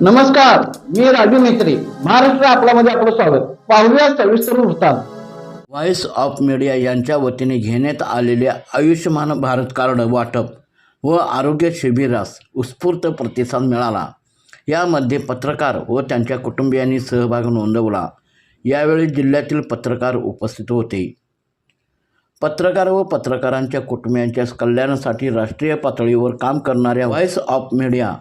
नमस्कार मी राजू मेत्री महाराष्ट्र आपल्यामध्ये आपलं स्वागत. पाहूया सविस्तर वृत्तांत. व्हॉइस ऑफ मीडिया यांच्या वतीने घेण्यात आलेल्या आयुष्यमान भारत कार्ड वाटप व आरोग्य शिबिरास उत्स्फूर्त प्रतिसाद मिळाला. यामध्ये पत्रकार व त्यांच्या कुटुंबियांनी सहभाग नोंदवला. यावेळी जिल्ह्यातील पत्रकार उपस्थित होते. पत्रकार व पत्रकारांच्या कुटुंबियांच्या कल्याणासाठी राष्ट्रीय पातळीवर काम करणाऱ्या व्हॉइस ऑफ मीडिया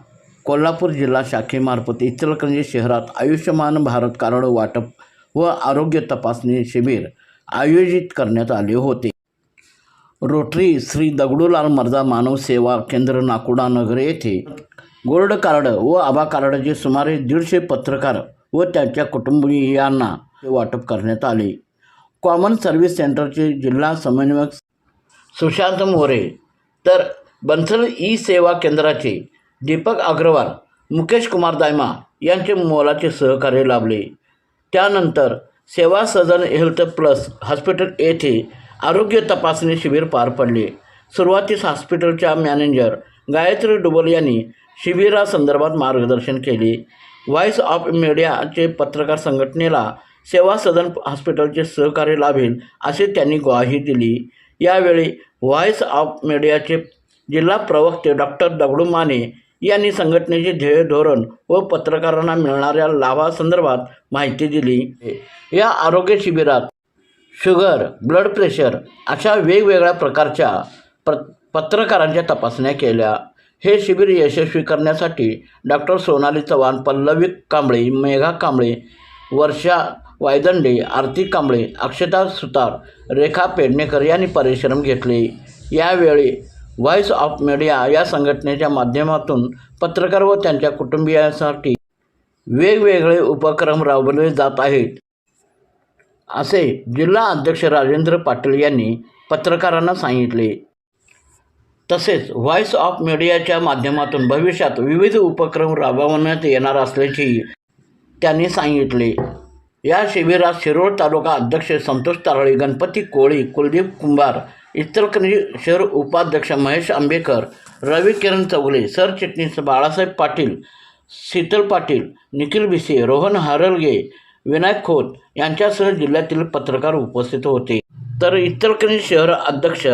कोल्हापूर जिल्हा शाखेमार्फत इचलकरंजी शहरात आयुष्यमान भारत कार्ड वाटप व आरोग्य तपासणी शिबिर आयोजित करण्यात आले होते. रोटरी श्री दगडूलाल मर्दा मानव सेवा केंद्र नाकुडा नगर येथे गोल्ड कार्ड व आभा कार्डचे सुमारे दीडशे पत्रकार व त्यांच्या कुटुंबियांना वाटप करण्यात आले. कॉमन सर्व्हिस सेंटरचे जिल्हा समन्वयक सुशांत मोरे तर बन्सल ई सेवा केंद्राचे दीपक अग्रवाल मुकेश कुमार दायमा यांचे मोलाचे सहकार्य लाभले. त्यानंतर सेवा सदन हेल्थ प्लस हॉस्पिटल येथे आरोग्य तपासणी शिबिर पार पडले. सुरुवातीस हॉस्पिटलच्या मॅनेजर गायत्री डुबल यांनी शिबिरासंदर्भात मार्गदर्शन केले. व्हॉइस ऑफ मीडियाचे पत्रकार संघटनेला सेवा सदन हॉस्पिटलचे सहकार्य लाभेल असे त्यांनी ग्वाही दिली. यावेळी व्हॉइस ऑफ मीडियाचे जिल्हा प्रवक्ते डॉक्टर दगडू माने यांनी संघटनेचे ध्येय धोरण व पत्रकारांना मिळणाऱ्या लाभासंदर्भात माहिती दिली. या आरोग्य शिबिरात शुगर ब्लड प्रेशर अशा वेगवेगळ्या प्रकारच्या प्र पत्रकारांच्या तपासण्या केल्या. हे शिबिर यशस्वी करण्यासाठी डॉक्टर सोनाली चव्हाण पल्लवी कांबळे मेघा कांबळे वर्षा वायदंडे आरती कांबळे अक्षता सुतार रेखा पेडणेकर यांनी परिश्रम घेतले. यावेळी व्हॉइस ऑफ मीडिया या संघटनेच्या माध्यमातून पत्रकार व त्यांच्या कुटुंबियांसाठी वेगवेगळे उपक्रम राबवले जात आहेत. असे जिल्हा अध्यक्ष राजेंद्र पाटील यांनी पत्रकारांना सांगितले. तसेच व्हॉइस ऑफ मीडियाच्या माध्यमातून भविष्यात विविध उपक्रम राबवण्यात येणार असल्याचेही त्यांनी सांगितले. या शिबिरात शिरोळ तालुका अध्यक्ष संतोष तारळे गणपती कोळी कुलदीप कुंभार इतरकनी शहर उपाध्यक्ष महेश आंबेकर रवी किरण चौगले सरचिटणीस बाळासाहेब पाटील शीतल पाटील निखिल भिसे रोहन हारलगे विनायक खोत यांच्यासह जिल्ह्यातील पत्रकार उपस्थित होते. तर इतरकनी शहर अध्यक्ष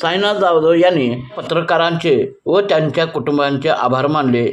साईनाथ जाधव यांनी पत्रकारांचे व त्यांच्या कुटुंबांचे आभार मानले.